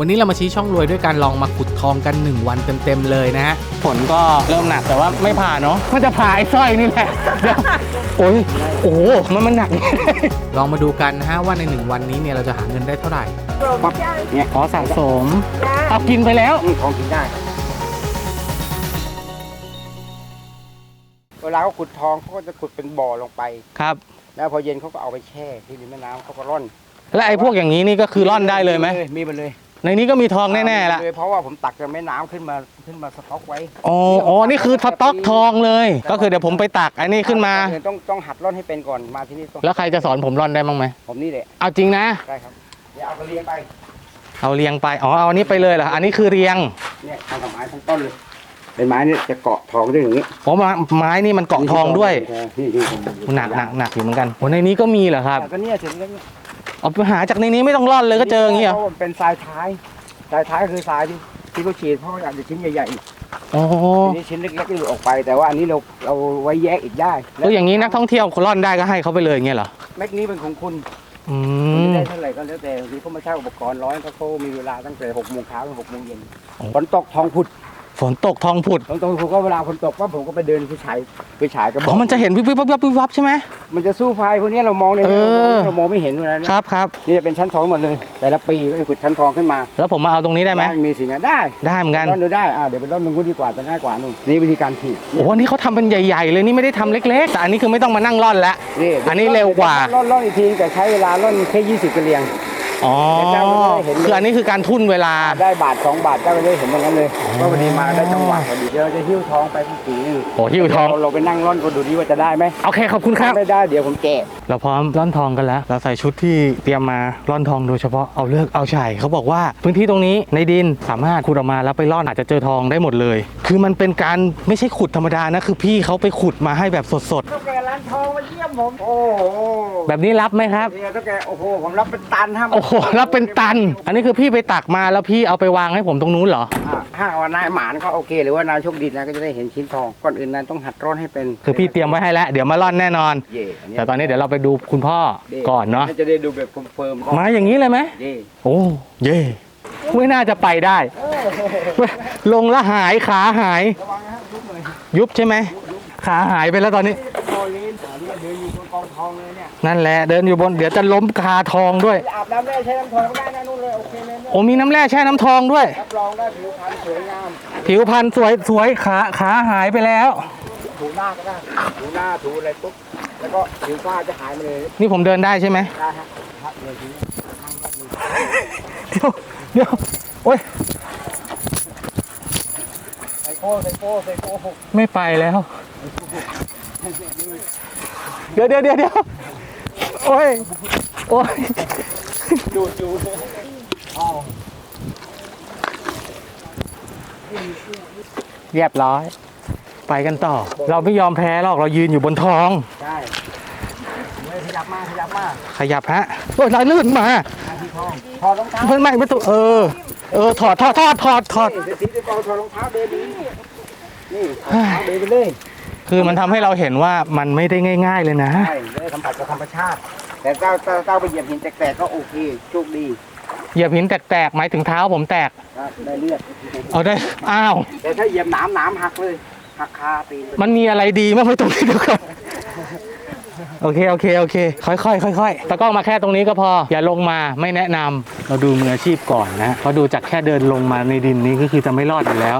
วันนี้เรามาชี้ช่องรวยด้วยการลองมาขุดทองกัน 1 วันเต็มๆเลยนะฮะฝนก็เริ่มหนักแต่ว่าไม่ผ่าเนาะมันจะผ่าไอ้สร้อยนี่แหละเดี๋ยวโอ้ยโอ้โหมันมันหนัก ลองมาดูกันนะฮะว่าใน 1 วันนี้เนี่ยเราจะหาเงินได้เท่าไหร่เนี่ยขอสะสมเอากินไปแล้วนี่ของกินได้เวลาเขาขุดทองเขาก็จะขุดเป็นบ่อลงไปครับ แล้วพอเย็นเขาก็เอาไปแช่ที่ริมแม่น้ำเขาก็ร่อน และไอ้พวกอย่างนี้นี่ก็คือร่อนได้เลยไหมมีไปเลย ในนี้ก็มีทองแน่ๆละมีไปเลยเพราะว่าผมตักจากแม่น้ำขึ้นมาขึ้นมาสต็อกไว้อ๋ออ๋อนี่คือสต็อกทองเลย ก็คือเดี๋ยวผมไปตักไอ้นี่ขึ้นมาต้องต้องหัดร่อนให้เป็นก่อนมาที่นี่ต้องแล้วใครจะสอนผมร่อนได้บ้างไหมผมนี่แหละเอาจริงนะได้ครับเดี๋ยวเอาไปเรียงไป เอาเรียงไปอ๋อเอาอันนี้ไปเลยเหรออันนี้คือเรียงเนี่ยทำกับไม้ทั้งต้นเลยเป็นไม้เนี่ยจะเกาะทองด้วยอย่างนี้ผมว่าไม้นี่มันเกาะทองด้วยนี่นี่ผมหนักหนักหนักอยู่เหมือนกันโอ้ในนี้ก็มีเหรอครับแต่ก็เนี่ยเสร็จแล้ว เนี่ยเอาไปหาจากในนี้ไม่ต้องร่อนเลยก็เจออย่างเงี้ยพระมันเป็นทรายท้ายทรายท้ายคือทรายที่ที่เขาฉีดเพราะว่าอยากจะชิ้นใหญ่ๆอ๋อทีนี้ชิ้นเล็กๆที่หลุดออกไป แต่ว่าอันนี้เราเราไว้แยกอีกได้แล้วอย่างนี้นักท่องเที่ยวร่อนได้ก็ให้เขาไปเลยอย่างเงี้ยเหรอแม็กนี้เป็นของคุณอืคุณม จะได้เท่าไหร่ก็แล้วแต่บางทีเขามาเช่าอุปกรณ์ร้อยเขาเขามีเวลาตั้งแต่หกโมงเช้าถึงหกโมงเย็นโอ้ ฝนตกทองผุด ฝนตกทองผุดฝนตกผมก็เวลาฝนตกก็ผมก็ไปเดินไปฉายไปฉายกระบอ๋ออกมันจะเห็นวิบวิบวับวับวิบวับใช่ไหม มันจะสู้ไฟพวกนี้เรามองในเออ เรามองไม่เห็นเวลานี้ครับครับนี่จะเป็นชั้นทองหมดเลย แต่ละปีก็จะขุดชั้นทองขึ้นมาแล้วผมมาเอาตรงนี้ได้ไหมมีสิ่งนั้นได้ได้เหมือนกันร่อนดูได้อ่าเดี๋ยวไปร่อนตรงนู้นดีกว่าจะง่ายกว่านู่นนี่วิธีการถีบโอ้โหอันนี้เขาทำเป็นใหญ่ๆเลยนี่ไม่ได้ทำเล็กๆแต่อันนี้คือไม่ต้องมานั่งร่อนแล้ว นี่อันนี้เร็วกว่า ร่อนร่อนอีกทีแต่ใช้เวลาร่อนแค่ยี่สิบกระเลียง อ๋อเจ้าก็ได้เห็นเลยคืออันนี้คือการทุ่นเวลา ได้บาทสองบาทเจ้าก็ได้เห็นตรงนั้นเลยว่าวันนี้มาได้จังหวะพอดีเดี๋ยวเราจะหิ้วทองไปผู้สีนึงโอ้หิ้วทองเราเราไปนั่งร่อนก็ดูดีว่าจะได้ไหมโอเคขอบคุณครับไม่ได้เดี๋ยวผมแจกเราพร้อมร่อนทองกันแล้ว เราใส่ชุดที่เตรียมมาร่อนทองโดยเฉพาะเอาเลือกเอาชัยเขาบอกว่าพื้นที่ตรงนี้ในดินสามารถขุดออกมาแล้วไปร่อนอาจจะเจอทองได้หมดเลย คือมันเป็นการไม่ใช่ขุดธรรมดานะคือพี่เขาไปขุดมาให้แบบสดต้องแกร้านทองมาเยี่ยมผม โอ้โหๆแบบนี้รับไหมครับ เนี่ยต้องแกโอ้โห ผมรับเป็นตันฮะโอ้โหรับเป็นตัน อันนี้คือพี่ไปตักมาแล้วพี่เอาไปวางให้ผมตรงนู้นเหรออะถ้าว่านายหมานก็โอเค หรือว่านายโชคดีนะก็จะได้เห็นชิ้นทอง ก่อนอื่นนั้นต้องหัดร่อนให้เป็นคือพี่เตรียมไว้ให้แล้ว เดี๋ยวมาร่อนแน่นอน เย่อันเนี้ยแต่ตอนนี้เดี๋ยวเราไปดูคุณพ่อก่อนเนาะจะได้ดูแบบเฟิร์มๆมาอย่างนี้เลยไหมเย่โอ้เย่ไม่น่าจะไปได้ ลงแล้วหายขาหาย ระวังนะฮะยุบหน่อยยุบใช่ไหมขาหายไปแล้วตอนนี้ ทองเลยเนี่ยนั่นแหละเดินอยู่บนเดี๋ยวจะล้มคาทองด้วยอาบน้ำได้ใช้น้ำทองได้นะนู่นเลยโอเคเลยเนี่ยโอ้มีน้ำแร่แช่น้ำทองด้วย รับรองได้ผิวพรรณสวยงามผิวพรรณสวยสวยขาขาหายไปแล้ว ถูหน้าก็ได้ถูหน้าถูอะไรปุ๊บแล้วก็ผิวฝ้าจะหายไปเลยนี่ผมเดินได้ใช่ไหมได้ฮะพักเลยทีนี้เดี๋ยวเดี๋ยวโอ้ยใส่โก้ใส่โก้ใส่โก้ไม่ไปแล้ว เดี๋ยวเดี๋ยวเดี๋ยวเดี๋ยวโอ้ย โอ้ยดูดอยู่อ๋อเรียบร้อย ไปกันต่อ เราไม่ยอมแพ้หรอก เรายืนอยู่บนทอง ใช่เลยขยับมาขยับมาขยับฮะโอ้ยลอยลื่นมาหน้าที่ทองถอดรองเท้าเพื่อนไม่ไม่ถูกเออ เออ ถอดถอดถอดถอดถอดนี่เศรษฐีจะกองถอดรองเท้าเดินดีนี่ถอดรองเท้าเดินไปเลย คือมันทำให้เราเห็นว่ามันไม่ได้ง่าย ๆ เลยนะ ใช่ได้สัมผัสกับธรรมชาติ แต่เจ้าเจ้าเจ้าไปเหยียบหินแตกๆก็โอเคโชคดีเหยียบหินแตกๆหมายถึงเท้าผมแตกครับได้เลือดเอาได้อ้าว แต่ถ้าเหยียบหนามหนามหักเลยหักคาตีนไปมันมีอะไรดีมากไหมตรงนี้เดี๋ยวก่อนโอเคโอเคโอเค ค่อยๆค่อยๆตะกล้องมาแค่ตรงนี้ก็พอ อย่าลงมาไม่แนะนำเราดูมืออาชีพก่อนนะเพราะดูจากแค่เดินลงมาในดินนี้ก็คือจะไม่รอดอยู่แล้ว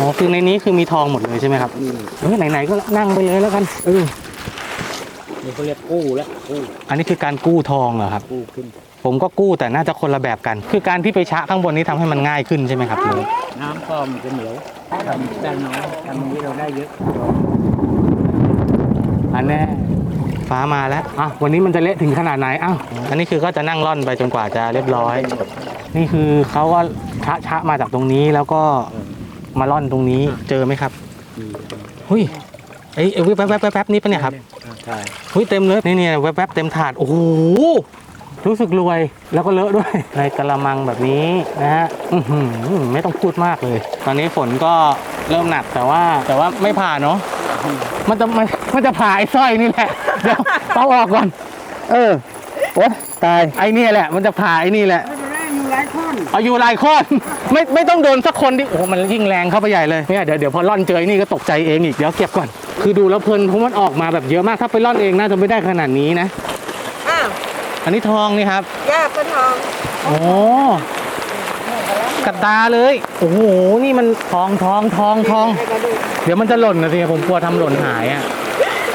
อ๋อคือในนี้คือมีทองหมดเลยใช่ไหมครับเออไหนๆก็นั่งไปเลยแล้วกันเออนี่เขาเรียกกู้แล้วกู้อันนี้คือการกู้ทองเหรอครับ กู้ขึ้น ผมก็กู้แต่น่าจะคนละแบบกัน คือการที่ไปชะข้างบนนี้ทำให้มันง่ายขึ้นใช่ไหมครับลุงน้ำก็มันจะเหนียวทำได้น้อยทำอย่างนี้เราได้เยอะอันแน่ฟ้ามาแล้วอะวันนี้มันจะเละถึงขนาดไหนอ้าวอันนี้คือก็จะนั่งร่อนไปจนกว่าจะเรียบร้อย นี่คือเขาก็ชะชะมาจากตรงนี้แล้วก็ มาร่อนตรงนี้เจอไหมครับหุยไอ้ไอ้วิบแวบแวบแวบแวบนี่ปะเนี่ยครับใช่หุยเต็มเลยนี่เนี่ยแวบแวบเต็มถาดโอ้โหรู้สึกรวยแล้วก็เลอะด้วย ในกระมังแบบนี้นะฮะอื้อหือไม่ต้องพูดมากเลย ตอนนี้ฝนก็เริ่มหนักแต่ว่าแต่ว่าไม่ผ่าเนาะมันจะมันมันจะผ่าไอ้สร้อยนี่แหละเดี๋ยวเอาออกก่อน เออโอ๊ยตายไอ้เนี่ยแหละ มันจะผ่าไอ้นี่แหละ หลายคนเอาอยู่หลายคนไม่ไม่ต้องโดนสักคนดิโอ้โหมันยิ่งแรงเข้าไปใหญ่เลยเนี่ยเดี๋ยวเดี๋ยวพอล่อนเจอไอ้นี่ก็ตกใจเองอีกเดี๋ยวเก็บก่อน คือดูแล้วเพลินเพราะมันออกมาแบบเยอะมากถ้าไปล่อนเองน่าจะไม่ได้ขนาดนี้นะ อ้าวอันนี้ทองนี่ครับย่าปลาทองโอ้กระตาเลยโอ้โหนี่มันทองทองทองทองเดี๋ยวมันจะหล่นนะสิผมกลัวทำหล่นหายอะ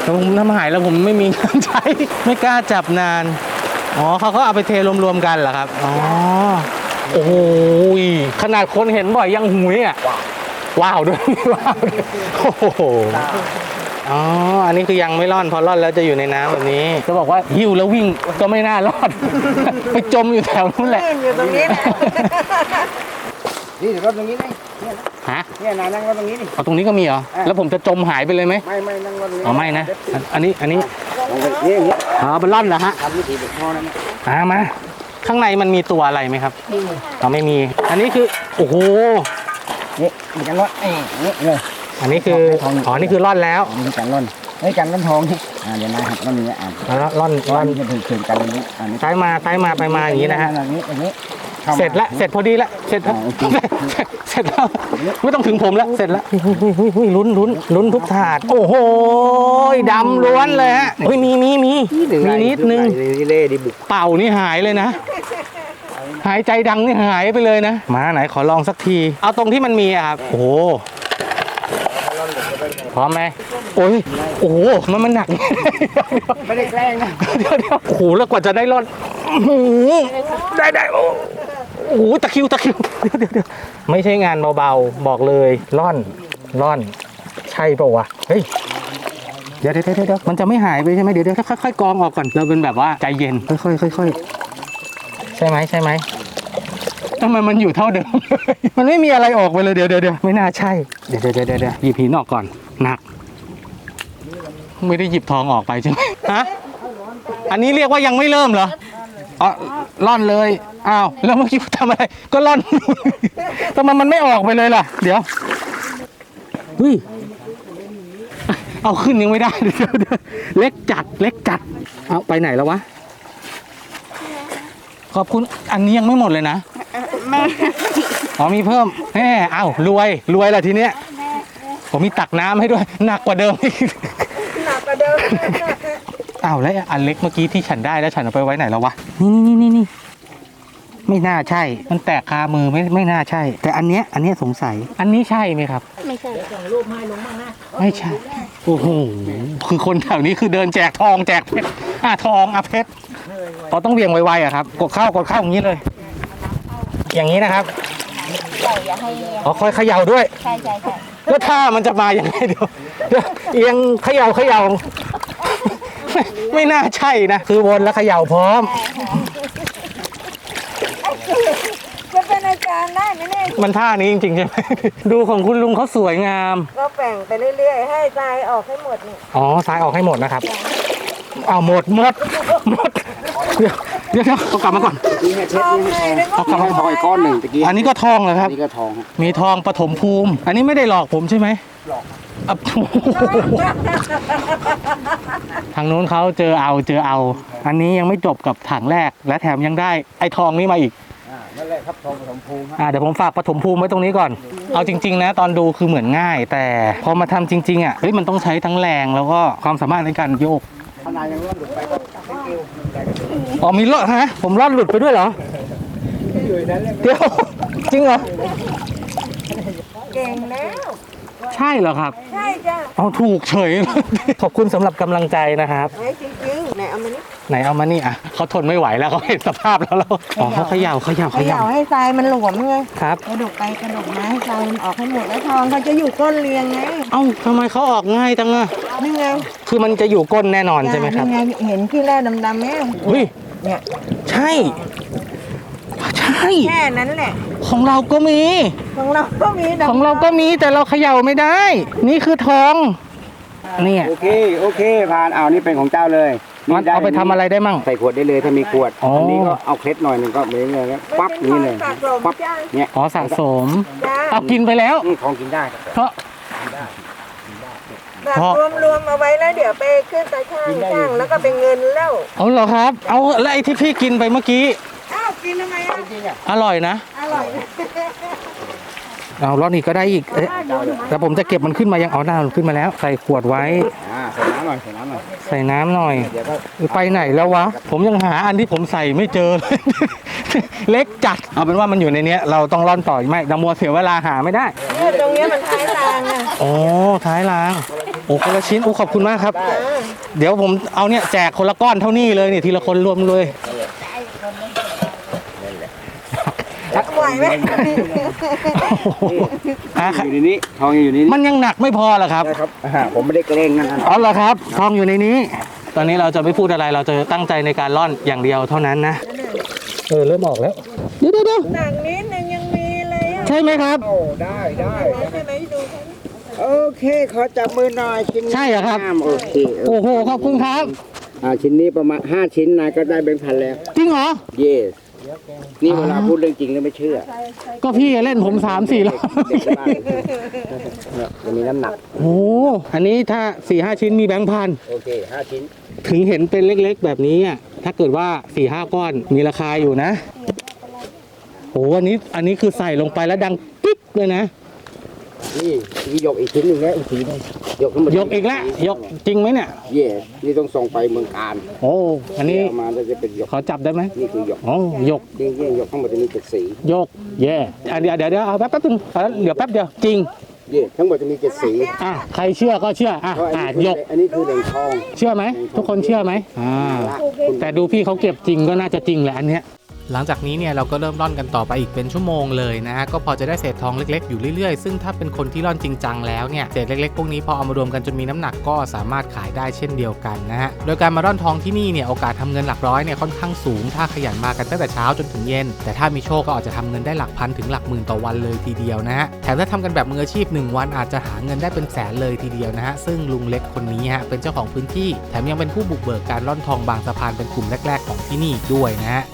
ถ้าผมทำหายแล้วผมไม่มีเงินใช้ ไม่กล้าจับนาน อ๋อเขาก็เอาไปเทรวมๆกันเหรอครับ อ๋อ โอ้โหขนาดคนเห็นบ่อยยังหุยอะ ว้าวด้วย ว้าวด้วยโอ้โห อ๋อ อันนี้คือยังไม่ร่อน พอร่อนแล้วจะอยู่ในน้ำแบบนี้ จะบอกว่าหิ้วแล้ววิ่งก็ไม่น่ารอด ไปจมอยู่แถวนู้นแหละ อยู่ตรงนี้แหละ นี่เดี๋ยวรถตรงนี้นี่เนี่ยนะฮะเนี่ยนะนั่งรถตรงนี้นี่ เอาตรงนี้ก็มีเหรอ อะ แล้วผมจะจมหายไปเลยไหมไม่ไม่นั่งรถตรงนี้อ๋อไม่นะอันอันนี้อันนี้ลงไปนี่อย่างเงี้ยอ๋อเป็นร่อนเหรอฮะทำวิธีเด็กพ่อนั่นนะอ่ามาข้างในมันมีตัวอะไรไหมครับอ๋อไม่มี อันนี้คือโอ้โหนี่มีการรถนี่นี่เลย อันนี้คืออ๋อนี่คือร่อนแล้วมีการร่อนไอ้ยการร่อนทองนี่อ่าเดี๋ยวนะครับร่อนนี้อ่านแล้วร่อนร่ร่ออนนจะถึงถึงกันตรงนี้อันนี้ซ้ายมาซ้ายมาไปมาอย่างนี้นะฮะ อย่างนี้อย่างนี้ ข้ามา เสร็จแล้วเสร็จพอดีแล้วเสร็จแล้วอ๋อโอเค เสร็จแล้วไม่ต้องถึงผมแล้วเสร็จแล้วเฮ้ยเฮ้ยเฮ้ยเฮ้ยลุ้นลุ้นลุ้นทุกถาด โอ้โหดำล้วนเลยฮะเฮ้ยมีมีมีมีนิดนึง นี่เล่ดิบุกเป่านี่หายเลยนะ หายใจดังนี่หายไปเลยนะ มาไหนขอลองสักที เอาตรงที่มันมีอะครับโอ้โหพร้อมไหมโอ้ยโอ้โหมันมันหนัก ไม่ได้แกล้งนะเดี๋ยวเดี๋ยวโอ้โหแล้วกว่าจะได้รอดโอ้โหได้ได้โอ้ โอ้โหตะคิวตะคิวเดี๋ยวเดี๋ยวเดี๋ยวไม่ใช่งานเบาๆ บอกเลยร่อนร่อน ใช่ปะวะเฮ้ยเดี๋ยวเดี๋ยวเดี๋ยวมันจะไม่หายไปใช่ไหมเดี๋ยวเดี๋ยวค่อยๆกรองออกก่อนเราเป็นแบบว่าใจเย็นค่อยๆค่อยๆใช่ไหมใช่ไหมทำไมมันอยู่เท่าเดิม มันไม่มีอะไรออกไปเลยเดี๋ยวเดี๋ยวไม่น่าใช่ เดี๋ยวเดี๋ยวเดี๋ยวหยิบหินออกก่อนหนัก ไม่ได้หยิบทองออกไปใช่ไหมฮะอันนี้เรียกว่ายังไม่เริ่มเหรอ อ๋อร่อนเลยอ้าวแล้วเมื่อกี้ทำอะไร ก็ร่อนทำไมมันไม่ออกไปเลยล่ะ เดี๋ยวเฮ้ยเอาขึ้นยังไม่ได้เดี๋ยวเดี๋ยวเล็กจัดเล็กจัด เอาไปไหนแล้ววะ ขอบคุณอันนี้ยังไม่หมดเลยนะอ๋อมีเพิ่มแหมเอ้ารวยรวยแล้วทีเนี้ยผมมีตักน้ำให้ด้วย หนักกว่าเดิมอีกหนักกว่าเดิม อ้าวแล้วอันเล็กเมื่อกี้ที่ฉันได้แล้วฉันเอาไปไว้ไหนแล้ววะ นี่นี่นี่นี่ ไม่น่าใช่ มันแตกคามือไม่ไม่น่าใช่ แต่อันเนี้ยอันเนี้ยสงสัย อันนี้ใช่ไหมครับ ไม่ใช่ไม่ใช่ โอ้โห คือคนแถวนี้คือเดินแจกทองแจกเพชรอะทองอะเพชรเราต้องเบี่ยงไวๆอะครับ กดเข้ากดเข้าอย่างนี้เลย อย่างนี้นะครับใช่อย่าให้อ๋อคอยเขย่าด้วย ใช่ใช่ใช่แล้วถ้ามันจะมาอย่างไรเดี๋ยวเดี๋ยวเอียงเขย่าเขย่า ไม่ไม่น่าใช่นะ คือวนแล้วเขย่าพร้อม จะเป็นอาจารย์ได้ไหมเนี่ยมันท่านี้จริงๆใช่ไหม ดูของคุณลุงเขาสวยงาม ก็แบ่งไปเรื่อยๆ ให้ทรายออกให้หมดนี่อ๋อซ้ายออกให้หมดนะครับ เอาหมดหมดหมด เดี๋ยวเดี๋ยวเดี๋ยวเอากลับมาก่อน นี่ให้เช็ดทองนี่ไงนึกว่าเอากลับมาทองอีกก้อนหนึ่งตะกี้อันนี้ก็ทองเหรอครับอันนี้ก็ทองฮะมีทองปฐมภูมิ อันนี้ไม่ได้หลอกผมใช่ไหมหลอก ทางนู้นเขาเจอเอาเจอเอา อันนี้ยังไม่จบกับถังแรก และแถมยังได้ไอ้ทองนี้มาอีก อ่านั่นแหละครับทองผสมภูมิฮะอ่าเดี๋ยวผมฝากปฐมภูมิไว้ตรงนี้ก่อน เอาจริง ๆ นะตอนดูคือเหมือนง่าย แต่พอมาทำจริง ๆ อะ เฮ้ยมันต้องใช้ทั้งแรงแล้วก็ความสามารถในการโยก ขนาดยังร่อนหลุดไปก็ไม่เกลียวแต่ก็อ๋อมีรอดฮะ ผมรอดหลุดไปด้วยเหรอ อยู่ในนั้นเลยเดี๋ยว จริงเหรอ เก่งแล้ว ใช่เหรอครับ ใช่จ้ะเอาถูกเฉยเลย ขอบคุณสำหรับกำลังใจนะครับไว้จริงๆไหนเอามานี่ไหนเอามานี่อะเขาทนไม่ไหวแล้วเขาเห็นสภาพแล้วแล้วอ๋อเขาเขย่าเขย่าเขเขย่าย่าให้ทรายมันหลวมไงครับ กระดกไปกระดกมาให้ทรายมันออกให้หมดแล้วทองเขาจะอยู่ก้นเรียงไงเอ้าทำไมเขาออกง่ายจังอะนี่ไงคือมันจะอยู่ก้นแน่นอนใช่ไหมครับนี่ไงเห็นขี้แร่ดำๆไหมเฮ้ยเนี่ยใช่ใช่ แค่นั้นแหละ ของเราก็มี ของเราก็มีดำๆของเราก็มีแต่เราเขย่าไม่ได้ นี่คือทองเนี่ยโอเคโอเคผ่านเอานี่เป็นของเจ้าเลยมันเอาไปทำอะไรได้มั่งใส่ขวดได้เลยถ้ามีขวดอ๋ออันนี้ก็เอาเคล็ดหน่อยหนึ่งก็เลยเลยครับปั๊บอย่างนี้เลยสะสมปั๊บจ้าเนี่ยอ๋อสะสมจ้าเอากินไปแล้วอืมของกินได้ครับเพราะแบบเพราะรวมๆเอาไว้แล้วเดี๋ยวไปขึ้นตาช่างช่างแล้วก็เป็นเงินแล้วเอาเหรอครับ เอาแล้วไอ้ที่พี่กินไปเมื่อกี้อ้าวกกินทำไมอะ จริงๆอะอร่อยนะ อร่อยเอารอดอีกก็ได้อีกเอ๊ะแต่ผมจะเก็บมันขึ้นมายังอ๋อน้ามันขึ้นมาแล้ว ใส่ขวดไว้ อ่าใส่น้ำหน่อยใส่น้ำหน่อยใส่น้ำหน่อย เดี๋ยวก็เออไปไหนแล้ววะ ผมยังหาอันที่ผมใส่ไม่เจอเลย เล็กจัด เอาเป็นว่ามันอยู่ในเนี้ย เราต้องร่อนต่ออีกไหมดังมัวเสียเวลาหาไม่ได้ เนี่ยตรงเนี้ยมันท้ายรางอะโอ้ท้ายราง โอ้คนละชิ้นโอ้ขอบคุณมากครับ เดี๋ยวผมเอาเนี่ยแจกคนละก้อนเท่านี้เลยเนี่ยทีละคนรวมเลย ไหวไหมอะอยู่ในนี้ทองอยู่ในนี้มันยังหนักไม่พอเหรอครับ นะครับอ่าผมไม่ได้เกรงนั่นนะอ๋อเหรอครับ ทองอยู่ในนี้ ตอนนี้เราจะไม่พูดอะไรเราจะตั้งใจในการร่อนอย่างเดียวเท่านั้นนะเออเริ่มออกแล้วเดี๋ยวเดี๋ยวเดี๋ยวหนังนิดนึงยังมีเลยอะใช่ไหมครับ โอ้ได้ได้ใช่ไหมดูเขาโอเคขอจับมือหน่อยชิ้นนี้ใช่เหรอครับ งามโอเคโอ้โหขอบคุณครับอ่าชิ้นนี้ประมาณ5ชิ้นนายก็ได้แบงค์พันแล้ว จริงเหรอ yes นี่เวลาพูดเรื่องจริงแล้วไม่เชื่อก็พี่เล่นผมสามสี่รอบเด็กบ้านเนี่ยจะมีน้ำหนัก โอ้โหอันนี้ถ้าสี่ห้าชิ้นมีแบงค์พัน โอเคห้าชิ้น ถึงเห็นเป็นเล็กๆแบบนี้อะถ้าเกิดว่าสี่ห้าก้อนมีราคาอยู่นะโอ้อันนี้อันนี้คือใส่ลงไปแล้วดังปิ๊บเลยนะ นี่นี่ยกอีกชิ้นหนึ่งแล้วอีกชิ้นหนึ่งยกทั้งหมดยกอีกแล้วยกจริงไหมเนี่ยเย่นี่ต้องส่งไปเมืองการโอ้อันนี้เอามาแล้วจะเป็นหยกขอจับได้ไหมนี่คือหยกโอ้ยกจริงๆหยกทั้งหมดจะมีเจ็ดสียกเย่อะเดี๋ยวเดี๋ยวเดี๋ยวเอาแป๊บแป๊บนึงเอาเดี๋ยวแป๊บเดียวจริงเย่ทั้งหมดจะมีเจ็ดสีอะใครเชื่อก็เชื่ออะเพราะอันอะนี้คืยอกอันนี้คือเหรียญทอง เชื่อไหมทุกคนเชื่อไหมอ่าแต่ดูพี่เขาเก็บจริงก็น่าจะจริงแหละอันเนี้ย หลังจากนี้เนี่ยเราก็เริ่มร่อนกันต่อไปอีกเป็นชั่วโมงเลยนะฮะก็พอจะได้เศษทองเล็กๆอยู่เรื่อยๆ ซึ่งถ้าเป็นคนที่ร่อนจริงจังแล้วเนี่ยเศษเล็กๆพวกนี้พอเอามารวมกันจนมีน้ำหนักก็สามารถขายได้เช่นเดียวกันนะฮะโดยการมาร่อนทองที่นี่เนี่ยโอกาสทำเงินหลักร้อยเนี่ยค่อนข้างสูง ถ้าขยันมากันตั้งแต่เช้าจนถึงเย็น แต่ถ้ามีโชคก็อาจจะทำเงินได้หลักพันถึงหลักหมื่นต่อวันเลยทีเดียวนะฮะแถมถ้าทำกันแบบมืออาชีพหนึ่งวันอาจจะหาเงินได้เป็นแสนเลยทีเดียวนะฮะซึ่งลุงเล็กคนนี้ฮะเป็นเจ้าของพื้นที่ แถมยังเป็นผู้บุกเบิกการร่อนทองบางสะพานเป็นกลุ่มแรก ๆ ของที่นี่ด้วยนะฮะ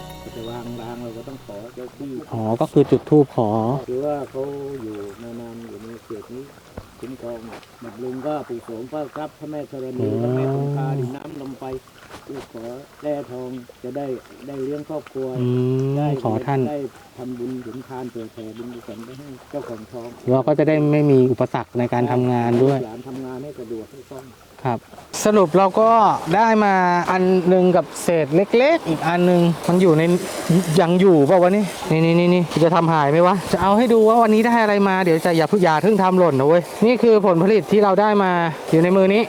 ก็คือจุดทูบขอ หรือว่าเขาอยู่มานานอยู่ในเขตนี้คุ้มครองหมักลุงก็ปู่โสมพระครับพระแม่ธรณีพระแม่คงคาดินน้ำลมไฟที่ขอแร่ทองจะได้ได้เลี้ยงครอบครัวอืมได้ขอท่าน ได้ทำบุญถึงทานเผื่อแผ่บุญกุศลไปให้เจ้าของทองเราก็จะได้ไม่มีอุปสรรคในการทำงานด้วย หลานทำงานให้สะดวกให้คล่อง ครับ สรุปเราก็ได้มาอันหนึ่งกับเศษเล็ก ๆ อีกอันหนึ่งมันอยู่ในยังอยู่เปล่าวะนี่นี่นี่นี่นี่จะทำหายไหมวะจะเอาให้ดูว่าวันนี้ได้อะไรมาเดี๋ยวจะอย่าพึ่งอย่าเพิ่งทำหล่นนะเว้ยนี่คือผลผลิตที่เราได้มาอยู่ในมือนี้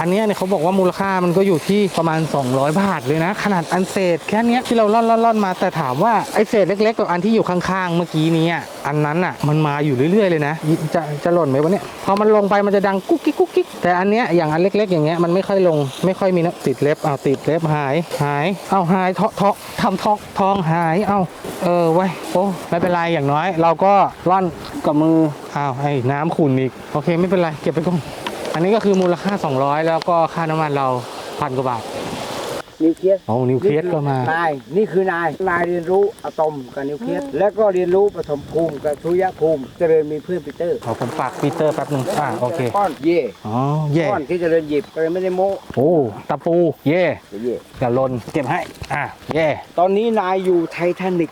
อันนี้เนี่ยเขาบอกว่ามูลค่ามันก็อยู่ที่ประมาณ 200 บาทเลยนะ ขนาดอันเศษแค่นี้ที่เราล่อนล่อนมาแต่ถามว่าไอ้เศษเล็กๆกับอันที่อยู่ข้างๆ เมื่อกี้นี้อันนั้นอะมันมาอยู่เรื่อยๆเลยนะ จะจะหล่นไหมวะเนี่ยพอมันลงไปมันจะดังกุ๊กกิ๊กกุ๊กกิ๊กแต่อันเนี้ยอย่างอันเล็ก ๆ อย่างเงี้ยมันไม่ค่อยลงไม่ค่อยมีนะติดเล็บเอาติดเล็บหายหายเอาหายเทาะเทาะทำทองทองหายเอาเออไว้โอ้ไม่เป็นไรอย่างน้อย เราก็ร่อนกับมืออ้าวไอ้น้ำขุ่นอีกโอเคไม่เป็นไรเก็บไปก่อน อันนี้ก็คือมูลค่า 200 แล้วก็ค่าน้ำมันเราพันกว่าบาท นิวเคลียสโอ้นิวเคลียสก็มา นายนี่คือนายนายเรียนรู้อะตอมกับนิวเคลียสแล้วก็เรียนรู้ปฐมภูมิกับสุริยภูมิ เจริญมีเพื่อนปีเตอร์ขอผมฝากปีเตอร์แป๊บหนึงอ่าโอเคก้อนเย่อ๋อเย่ก้อนที่เจริญหยิบก็เลยไม่ได้โม้โอ้ตะปูเย่เย่กระลนเก็บให้อ่าเย่ตอนนี้นายอยู่ไททานิก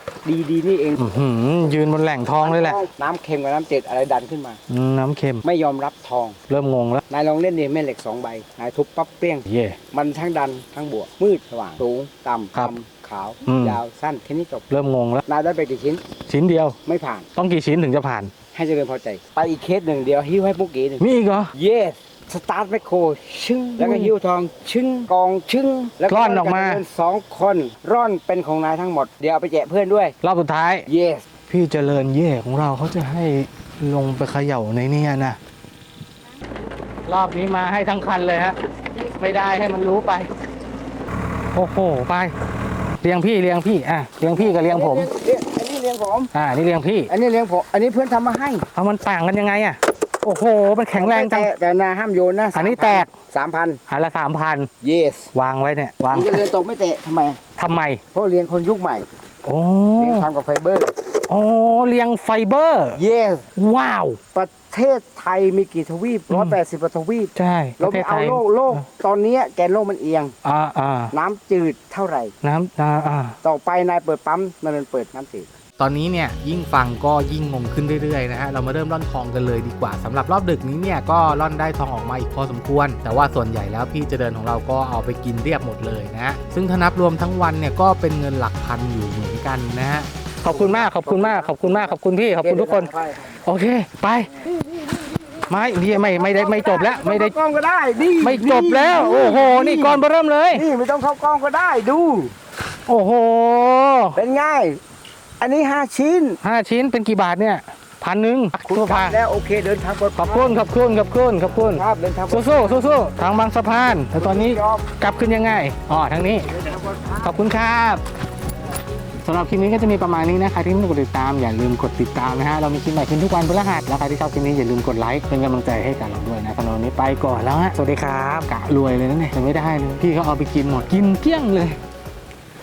ดีๆนี่เองอื้อหือยืนบนแหล่งทองเลยแหละน้ำเค็มกับน้ำเจ็ดอะไรดันขึ้นมา อืมน้ำเค็มไม่ยอมรับทอง เริ่มงงแล้วนายลองเล่นดิแม่เหล็กสองใบ นายทุบปั๊บเปรี้ยง เย่มันทั้งดันทั้งบวกมืดสว่างสูงต่ำครับดำขาว อืม ยาวสั้นแค่นี้จบเริ่มงงแล้วนายได้ไปกี่ชิ้นชิ้นเดียว ไม่ผ่าน ต้องกี่ชิ้นถึงจะผ่าน ให้เจริญพอใจ ไปอีกเคสหนึ่งเดียวหิ้วให้ปุ๊กกี้หนึ่ง มีอีกเหรอเยสสตาร์ทแมคโครชึ้งแล้วก็หิ้วทองชึ้งกองชึ้งแล้วร่อนออกมาร่นสองคนร่อนเป็นของนายทั้งหมด เดี๋ยวเอาไปแจกเพื่อนด้วย รอบสุดท้ายเยสพี่เจริญเย่ของเราเขาจะให้ลงไปเขย่าในเนี่ยนะ รอบนี้มาให้ทั้งคันเลยฮะ ไม่ได้ให้มันรู้ไป โอ้โหไปเลี้ยงพี่เลี้ยงพี่อะเลี้ยงพี่กับเลี้ยงผมเลี้ยงอันนี้เลี้ยงผม อ่านี่เลี้ยงพี่ อันนี้เลี้ยงผม อันนี้เพื่อนทำมาให้เอามันต่างกันยังไงอะโอ้โห มันแข็งแรงจัง แต่แต่นาห้ามโยนนะอันนี้แตก สามพันอันละสามพันเยสวางไว้เนี่ยวางมันจะเรียนตกไม่เตะทำไม ทำไมเพราะเรียนคนยุคใหม่โอ้เรียนทำกับไฟเบอร์ โอ้เลี้ยงไฟเบอร์ เยสว้าวปะ เทศไทยมีกี่ทวีปร้อยแปดสิบทวีปใช่ปเราระเทไม่ศไทเอายโลกโลกตอนเนี้ยแกนโลกมันเอียงอ่าอ่าน้ำจืดเท่าไหร่ น้ำอ่าอ่าต่อไปนายเปิดปั๊มมันเปิดน้ำจืดตอนนี้เนี่ยยิ่งฟังก็ยิ่งงงขึ้นเรื่อยๆนะฮะเรามาเริ่มล่อนทองกันเลยดีกว่าสำหรับรอบดึกนี้เนี่ยก็ล่อนได้ทองออกมาอีกพอสมควร แต่ว่าส่วนใหญ่แล้วพี่เจะเดินของเราก็เอาไปกินเรียบหมดเลยนะฮะซึ่งถ้านับรวมทั้งวันเนี่ยก็เป็นเงินหลักพันอยู่เหมือนกันนะฮะ ขอบคุณมากขอบคุณมากขอบคุณมากขอบคุณพี่ขอบคุณทุกคน โอเค ไป ไม่นี่ไม่ไม่ได้ไม่จบแล้วไม่ได้เข้ากล้องก็ได้นี่ไม่จบแล้ว โอ้โห นี่ก่อนเริ่มเลย นี่ไม่ต้องเข้ากล้องก็ได้ดู โอ้โห เป็นไงอันนี้ห้าชิ้นห้าชิ้นเป็นกี่บาทเนี่ยพันหนึ่งคุณทั่วกลัพาบแล้วโอเคเดินทางปลอดขอบคุณขอบคุณขอบคุณขอบคุณครับเดินทางปลอสู้ดสู้สู้สู้ๆทางบางสะพานแต่ตอนนี้ยอมกลับขึ้นยังไงอ๋อทางนี้เดินทางปลอดภัยขอบคุณครับ สำหรับคลิปนี้ก็จะมีประมาณนี้นะคะที่ไม่กดติดตามอย่าลืมกดติดตามนะฮะเรามีคลิปใหม่ขึ้นทุกวันพฤหัสแล้วใครที่ชอบคลิปนี้อย่าลืมกดไลค์เป็นกำลังใจให้กับเราด้วยนะสำหรับวันนี้ไปก่อนแล้วฮะสวัสดีครับกะรวยเลยนะเนี่ยแต่ไม่ได้เลยพี่เขาเอาไปกินหมดกินเกลี้ยงเลย